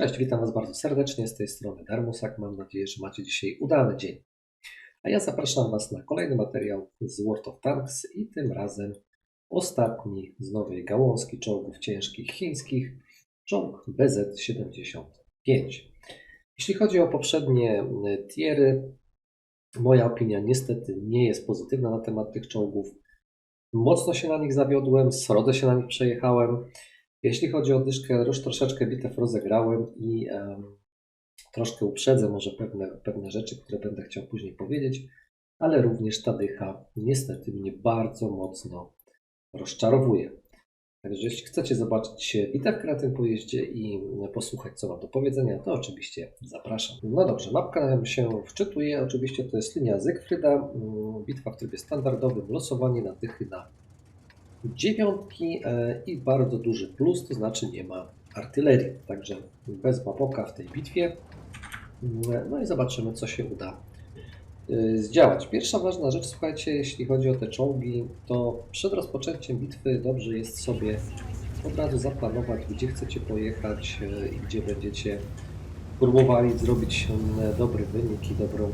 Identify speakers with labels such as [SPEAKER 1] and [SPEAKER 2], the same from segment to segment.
[SPEAKER 1] Cześć, witam Was bardzo serdecznie z tej strony Darmusak. Mam nadzieję, że macie dzisiaj udany dzień. A ja zapraszam Was na kolejny materiał z World of Tanks i tym razem ostatni z nowej gałązki czołgów ciężkich chińskich, czołg BZ-75. Jeśli chodzi o poprzednie tiery, moja opinia niestety nie jest pozytywna na temat tych czołgów. Mocno się na nich zawiodłem, srodę się na nich przejechałem. Jeśli chodzi o dyszkę, już troszeczkę bitew rozegrałem i um, troszkę uprzedzę może pewne, pewne rzeczy, które będę chciał później powiedzieć, ale również ta dycha niestety mnie bardzo mocno rozczarowuje. Także jeśli chcecie zobaczyć bitewkę na tym pojeździe i posłuchać, co mam do powiedzenia, to oczywiście zapraszam. No dobrze, mapka się wczytuje. Oczywiście to jest linia Zygfryda, bitwa w trybie standardowym, losowanie na dychy na dziewiątki e, i bardzo duży plus, to znaczy nie ma artylerii. Także bez baboka w tej bitwie. No i zobaczymy, co się uda e, zdziałać. Pierwsza ważna rzecz, słuchajcie, jeśli chodzi o te czołgi, to przed rozpoczęciem bitwy dobrze jest sobie od razu zaplanować, gdzie chcecie pojechać e, i gdzie będziecie próbowali zrobić dobry wynik i dobrą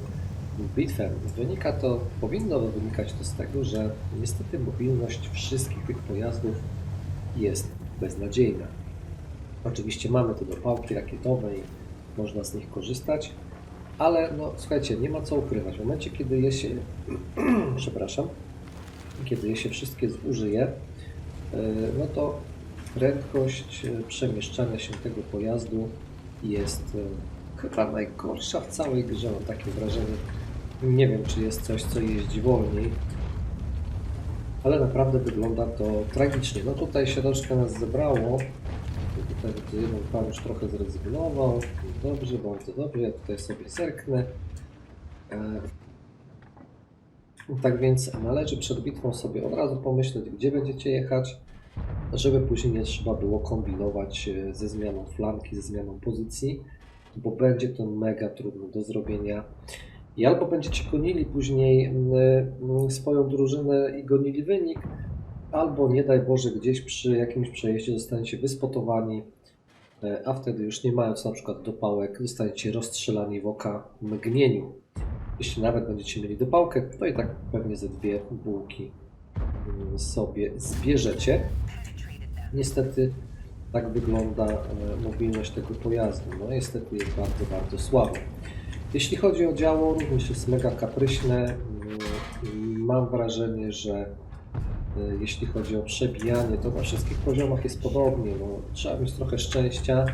[SPEAKER 1] bitwę. Wynika to, powinno wynikać to z tego, że niestety mobilność wszystkich tych pojazdów jest beznadziejna. Oczywiście mamy tu dopałki rakietowe i można z nich korzystać, ale no słuchajcie, nie ma co ukrywać. W momencie, kiedy je się, przepraszam, kiedy je się wszystkie zużyje, e, no to prędkość e, przemieszczania się tego pojazdu jest e, chyba najgorsza w całej grze, mam takie wrażenie. Nie wiem, czy jest coś, co jeździ wolniej, ale naprawdę wygląda to tragicznie. No tutaj się troszkę nas zebrało. Tutaj jeden pan już trochę zrezygnował. Dobrze, bardzo dobrze. Ja tutaj sobie zerknę. E, tak więc należy przed bitwą sobie od razu pomyśleć, gdzie będziecie jechać, żeby później nie trzeba było kombinować e, ze zmianą flanki, ze zmianą pozycji, bo będzie to mega trudne do zrobienia. I albo będziecie gonili później mm, mm, swoją drużynę i gonili wynik, albo nie daj Boże gdzieś przy jakimś przejeździe zostaniecie wyspotowani, e, a wtedy już nie mając na przykład dopałek, zostaniecie rozstrzelani w oka mgnieniu. Jeśli nawet będziecie mieli dopałkę, to i tak pewnie ze dwie bułki mm, sobie zbierzecie. Niestety tak wygląda e, mobilność tego pojazdu. No niestety jest bardzo, bardzo słabo. Jeśli chodzi o działo, również jest mega kapryśne. Mm, mam wrażenie, że e, jeśli chodzi o przebijanie, to na wszystkich poziomach jest podobnie. No, trzeba mieć trochę szczęścia,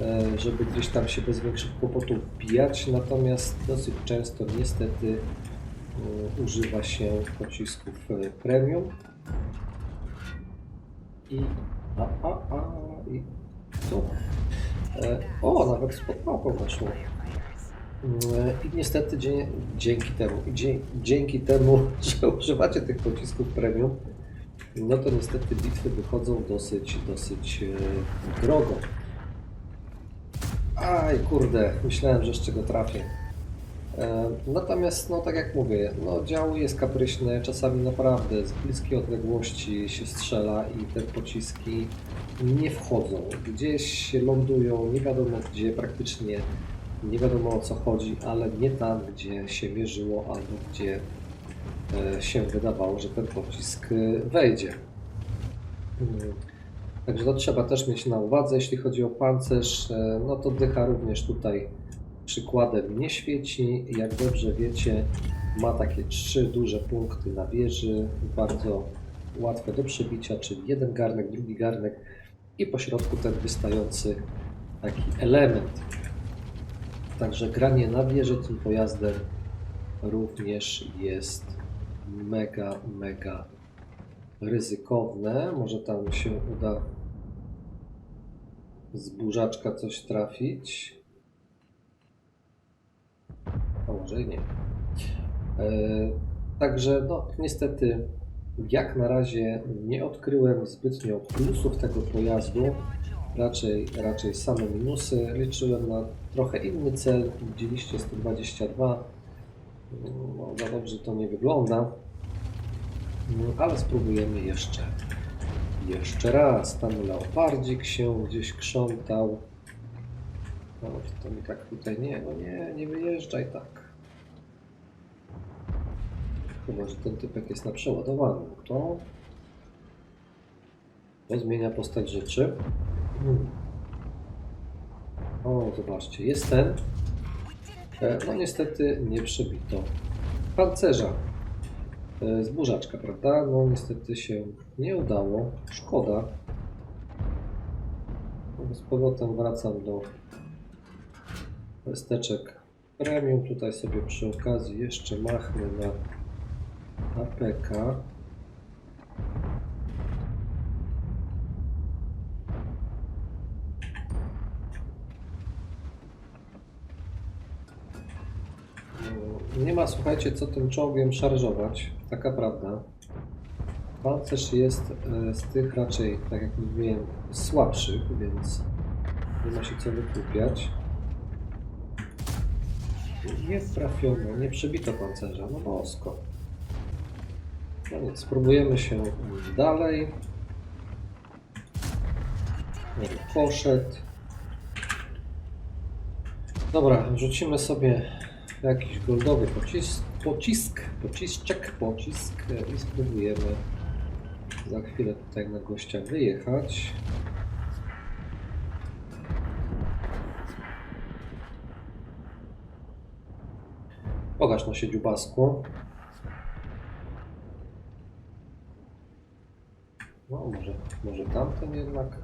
[SPEAKER 1] e, żeby gdzieś tam się bez większych kłopotów wbijać, natomiast dosyć często niestety e, używa się pocisków premium. I a, a, a, i co? O, nawet spod mapą weszło. I niestety dzięki temu, dzięki temu, że używacie tych pocisków premium, no to niestety bitwy wychodzą dosyć, dosyć e, drogo. Aj, kurde, myślałem, że jeszcze go trafię. E, natomiast, no tak jak mówię, no działo jest kapryśne, czasami naprawdę z bliskiej odległości się strzela i te pociski nie wchodzą. Gdzieś lądują, nie wiadomo gdzie, praktycznie nie wiadomo o co chodzi, ale nie tam, gdzie się mierzyło, albo gdzie e, się wydawało, że ten pocisk e, wejdzie. Mm. Także to trzeba też mieć na uwadze. Jeśli chodzi o pancerz, e, no to dycha również tutaj przykładem nie świeci. Jak dobrze wiecie, ma takie trzy duże punkty na wieży, bardzo łatwe do przebicia, czyli jeden garnek, drugi garnek i po środku ten wystający taki element. Także granie na wieży tym pojazdem również jest mega, mega ryzykowne. Może tam się uda z burzaczka coś trafić. A może i nie. E, także no niestety jak na razie nie odkryłem zbytnio plusów tego pojazdu raczej, raczej same minusy. Liczyłem na trochę inny cel, widzieliście 122. No, za dobrze to nie wygląda, no, ale spróbujemy jeszcze. Jeszcze raz, tam leopardzik się gdzieś krzątał. No to mi tak tutaj nie, no nie, nie wyjeżdżaj tak. Chyba, że ten typek jest na przeładowaniu. To, to zmienia postać rzeczy. O, zobaczcie, jest ten. E, No niestety nie przebito pancerza. E, Zburzaczka, prawda? No niestety się nie udało. Szkoda. Z powrotem wracam do steczek premium. Tutaj sobie przy okazji jeszcze machnę na APK. No, Nie ma, słuchajcie, co tym czołgiem szarżować. Taka prawda. Pancerz jest e, z tych raczej, tak jak mówiłem, słabszych, więc nie ma się co wykłupiać. Nie trafiono, nie przebito pancerza, no bosko. No nic, spróbujemy się dalej. Nie, poszedł. Dobra, rzucimy sobie jakiś goldowy pocisk, pocisk, pociszczek, pocisk i spróbujemy za chwilę tutaj na gościa wyjechać. Pokaż na się dziubasku. No, może, może tamten jednak.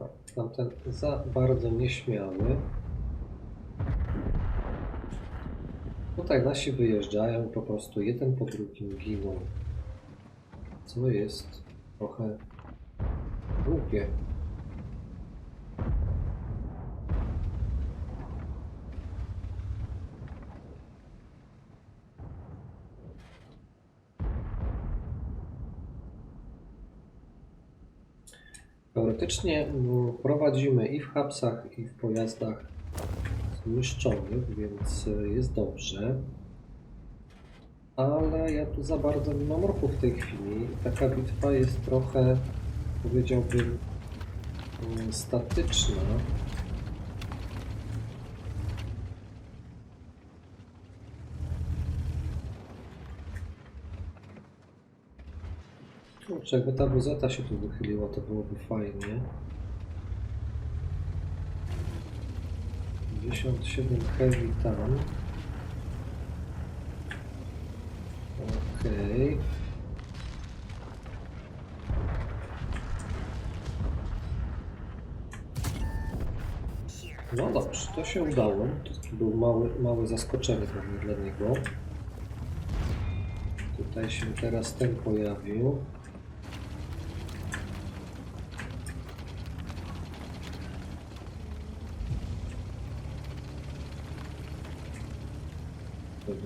[SPEAKER 1] No, tamten za bardzo nieśmiały. Tutaj nasi wyjeżdżają po prostu jeden po drugim giną. Co jest trochę głupie. Teoretycznie mm, prowadzimy i w hapsach, i w pojazdach zniszczonych, więc y, jest dobrze. Ale ja tu za bardzo nie mam ruchu w tej chwili. Taka bitwa jest trochę, powiedziałbym, mm, statyczna. Kurczę, jakby ta buzeta się tu wychyliła, to byłoby fajnie. 57 heavy tam. Okej. No dobrze, to się udało. To był mały, małe zaskoczenie dla niego. Tutaj się teraz ten pojawił.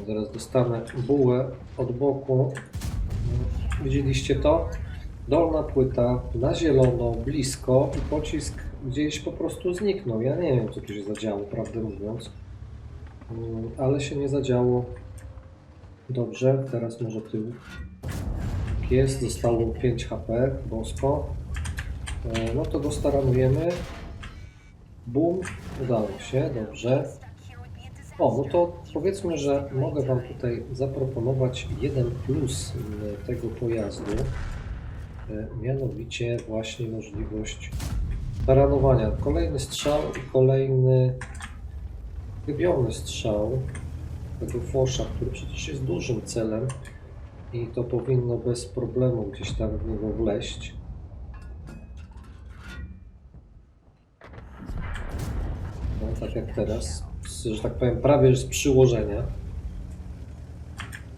[SPEAKER 1] Zaraz dostanę bułę od boku. Widzieliście to? Dolna płyta na zielono, blisko i pocisk gdzieś po prostu zniknął. Ja nie wiem, co tu się zadziało, prawdę mówiąc. Mm, Ale się nie zadziało. Dobrze, teraz może tył. Tak Jest, zostało 5 HP, bosko. E, No to go staranujemy. Bum, udało się, dobrze. O, no to powiedzmy, że mogę Wam tutaj zaproponować jeden plus m, tego pojazdu. E, Mianowicie właśnie możliwość taranowania. Kolejny strzał i kolejny chybiony strzał tego fosza, który przecież jest dużym celem i to powinno bez problemu gdzieś tam w niego wleść. No, tak jak teraz, że tak powiem, prawie z przyłożenia.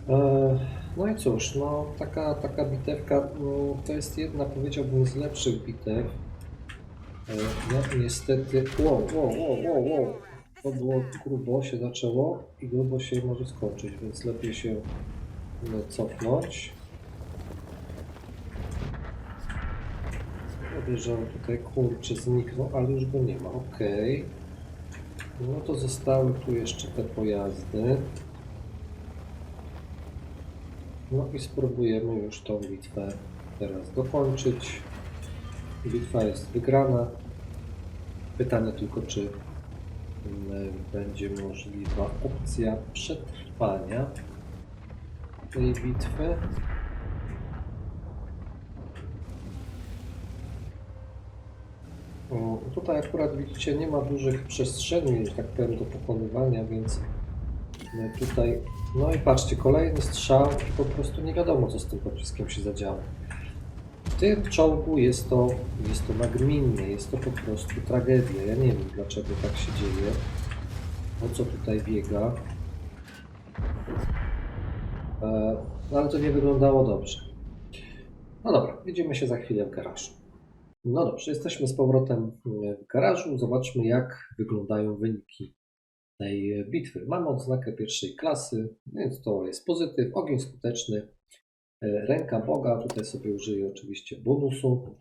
[SPEAKER 1] E, No i cóż, no taka, taka bitewka no, to jest jedna, powiedziałbym, z lepszych bitew. E, No niestety, wow, wow, wow, wow, wow. To było grubo się zaczęło i grubo się może skończyć, więc lepiej się e, cofnąć. On tutaj kurczę zniknął, ale już go nie ma, okej. No to zostały tu jeszcze te pojazdy. No i spróbujemy już tą bitwę teraz dokończyć. Bitwa jest wygrana. Pytanie tylko, czy mm, będzie możliwa opcja przetrwania tej bitwy. Tutaj akurat widzicie, nie ma dużych przestrzeni, że tak powiem, do pokonywania, więc e, tutaj. No i patrzcie, kolejny strzał i po prostu nie wiadomo, co z tym pociskiem się zadziało. W tym czołgu jest to, jest to nagminne, jest to po prostu tragedia. Ja nie wiem, dlaczego tak się dzieje, o co tutaj biega. E, No ale to nie wyglądało dobrze. No dobra, widzimy się za chwilę w garażu. No dobrze, jesteśmy z powrotem w garażu. Zobaczmy, jak wyglądają wyniki tej bitwy. Mamy odznakę pierwszej klasy, więc to jest pozytyw, ogień skuteczny, e, ręka Boga. Tutaj sobie użyję oczywiście bonusu.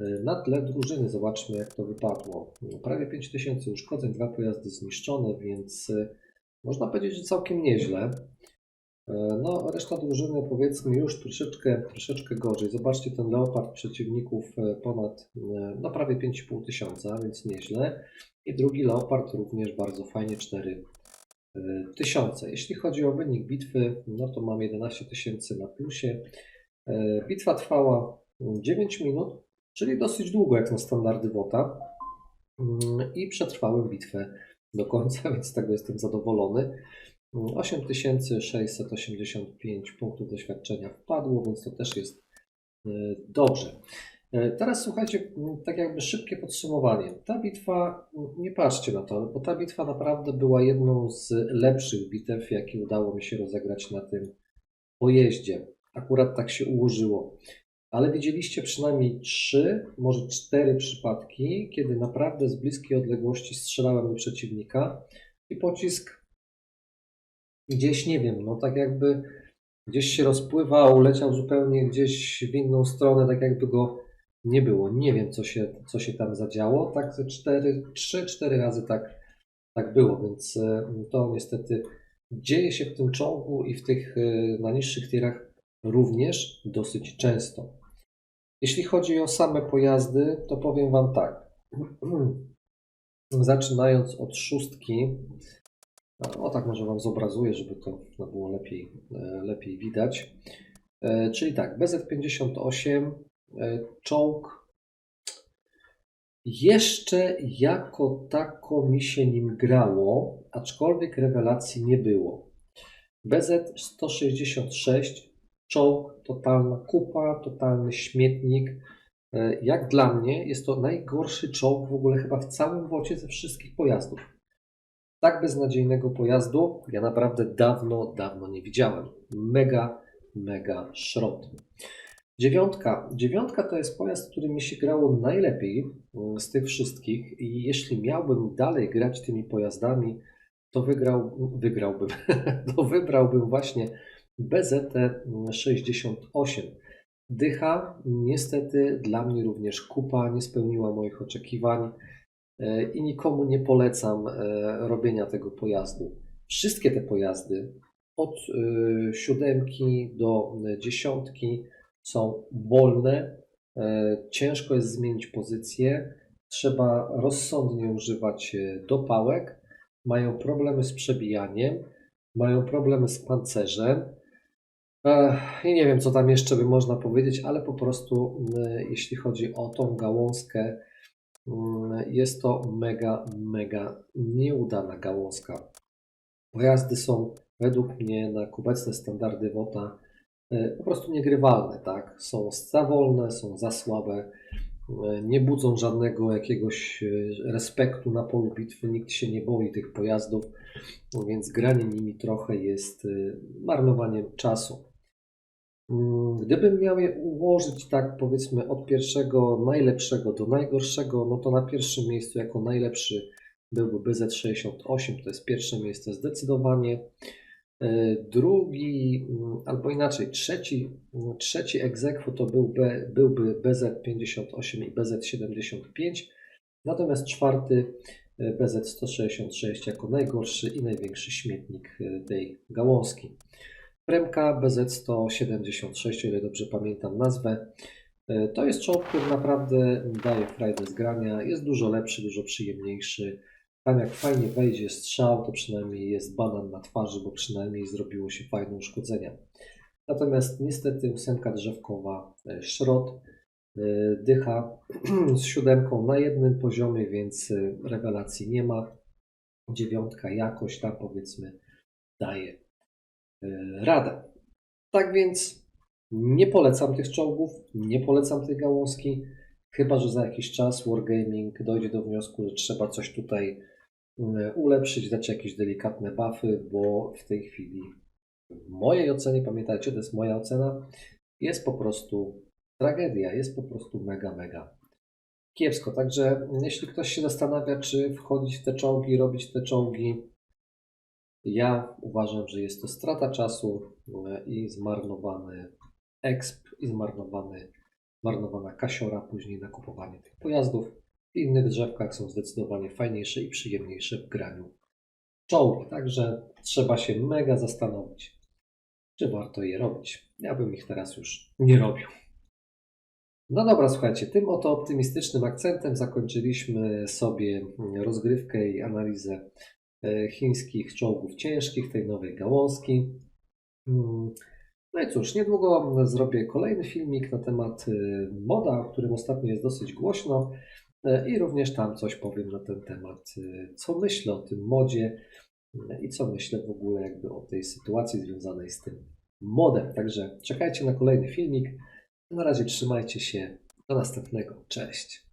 [SPEAKER 1] E, Na tle drużyny zobaczmy, jak to wypadło. Prawie 5000 uszkodzeń, dwa pojazdy zniszczone, więc e, można powiedzieć, że całkiem nieźle. E, No, reszta drużyny powiedzmy już troszeczkę, troszeczkę gorzej. Zobaczcie, ten leopard przeciwników e, ponad, e, no prawie 5,5 tysiąca, więc nieźle. I drugi leopard również bardzo fajnie 4 e, tysiące. Jeśli chodzi o wynik bitwy, no to mam 11 tysięcy na plusie. Bitwa trwała 9 minut, czyli dosyć długo jak na standardy WOTA. Mm, I przetrwałem bitwę do końca, więc z tego jestem zadowolony. 8685 punktów doświadczenia wpadło, więc to też jest e, dobrze. E, Teraz słuchajcie, tak jakby szybkie podsumowanie. Ta bitwa, nie patrzcie na to, bo ta bitwa naprawdę była jedną z lepszych bitew, jakie udało mi się rozegrać na tym pojeździe. Akurat tak się ułożyło. Ale widzieliście przynajmniej trzy, może cztery przypadki, kiedy naprawdę z bliskiej odległości strzelałem do przeciwnika i pocisk gdzieś, nie wiem, no tak jakby gdzieś się rozpływał, leciał zupełnie gdzieś w inną stronę, tak jakby go nie było. Nie wiem, co się, co się tam zadziało. Tak ze cztery, trzy, cztery razy tak, tak było, więc e, to niestety dzieje się w tym czołgu i w tych e, na niższych tierach również dosyć często. Jeśli chodzi o same pojazdy, to powiem Wam tak. Zaczynając od szóstki, o tak może Wam zobrazuję, żeby to no, było lepiej, e, lepiej widać. E, Czyli tak, BZ-58, e, czołg jeszcze jako tako mi się nim grało, aczkolwiek rewelacji nie było. BZ-166, czołg, totalna kupa, totalny śmietnik. Jak dla mnie jest to najgorszy czołg w ogóle chyba w całym wocie ze wszystkich pojazdów. Tak beznadziejnego pojazdu ja naprawdę dawno, dawno nie widziałem. Mega, mega szrot. Dziewiątka. Dziewiątka to jest pojazd, który mi się grało najlepiej mm, z tych wszystkich i jeśli miałbym dalej grać tymi pojazdami, to wygrał, wygrałbym, to wybrałbym właśnie BZT-68. Dycha niestety dla mnie również kupa nie spełniła moich oczekiwań i nikomu nie polecam e, robienia tego pojazdu. Wszystkie te pojazdy od e, siódemki do dziesiątki są wolne, e, ciężko jest zmienić pozycję, trzeba rozsądnie używać e, dopałek, mają problemy z przebijaniem, mają problemy z pancerzem. I nie wiem, co tam jeszcze by można powiedzieć, ale po prostu, jeśli chodzi o tą gałązkę, jest to mega, mega nieudana gałązka. Pojazdy są według mnie na obecne standardy WOTA e, po prostu niegrywalne, tak? Są za wolne, są za słabe, e, nie budzą żadnego jakiegoś e, respektu na polu bitwy, nikt się nie boi tych pojazdów, więc granie nimi trochę jest marnowaniem czasu. Mm, Gdybym miał je ułożyć tak powiedzmy od pierwszego najlepszego do najgorszego, no to na pierwszym miejscu jako najlepszy byłby BZ68, to jest pierwsze miejsce zdecydowanie. E, Drugi, mm, albo inaczej, trzeci, mm, trzeci aequo to byłby, byłby BZ58 i BZ75, natomiast czwarty e, BZ166 jako najgorszy i największy śmietnik e, tej gałązki. Premka BZ176, o ile dobrze pamiętam nazwę, E, To jest czołg, który naprawdę daje frajdę z grania. Jest dużo lepszy, dużo przyjemniejszy. Tam jak fajnie wejdzie strzał, to przynajmniej jest banan na twarzy, bo przynajmniej zrobiło się fajne uszkodzenia. Natomiast niestety ósemka drzewkowa, e, szrot, e, dycha z siódemką na jednym poziomie, więc rewelacji nie ma. Dziewiątka jakoś tam powiedzmy daje radę. Tak więc nie polecam tych czołgów, nie polecam tej gałązki, chyba że za jakiś czas Wargaming dojdzie do wniosku, że trzeba coś tutaj mm, ulepszyć, dać jakieś delikatne buffy, bo w tej chwili w mojej ocenie, pamiętajcie, to jest moja ocena, jest po prostu tragedia, jest po prostu mega, mega kiepsko. Także jeśli ktoś się zastanawia, czy wchodzić w te czołgi, robić te czołgi, ja uważam, że jest to strata czasu e, i zmarnowany exp i zmarnowany, zmarnowana kasiora później na kupowanie tych pojazdów. W innych drzewkach są zdecydowanie fajniejsze i przyjemniejsze w graniu czołgi. Także trzeba się mega zastanowić, czy warto je robić. Ja bym ich teraz już nie robił. No dobra, słuchajcie, tym oto optymistycznym akcentem zakończyliśmy sobie rozgrywkę i analizę chińskich czołgów ciężkich, tej nowej gałązki. Mm, No i cóż, niedługo zrobię kolejny filmik na temat e, moda, o którym ostatnio jest dosyć głośno e, i również tam coś powiem na ten temat, e, co myślę o tym modzie e, i co myślę w ogóle jakby o tej sytuacji związanej z tym modem. Także czekajcie na kolejny filmik. Na razie trzymajcie się. Do następnego. Cześć.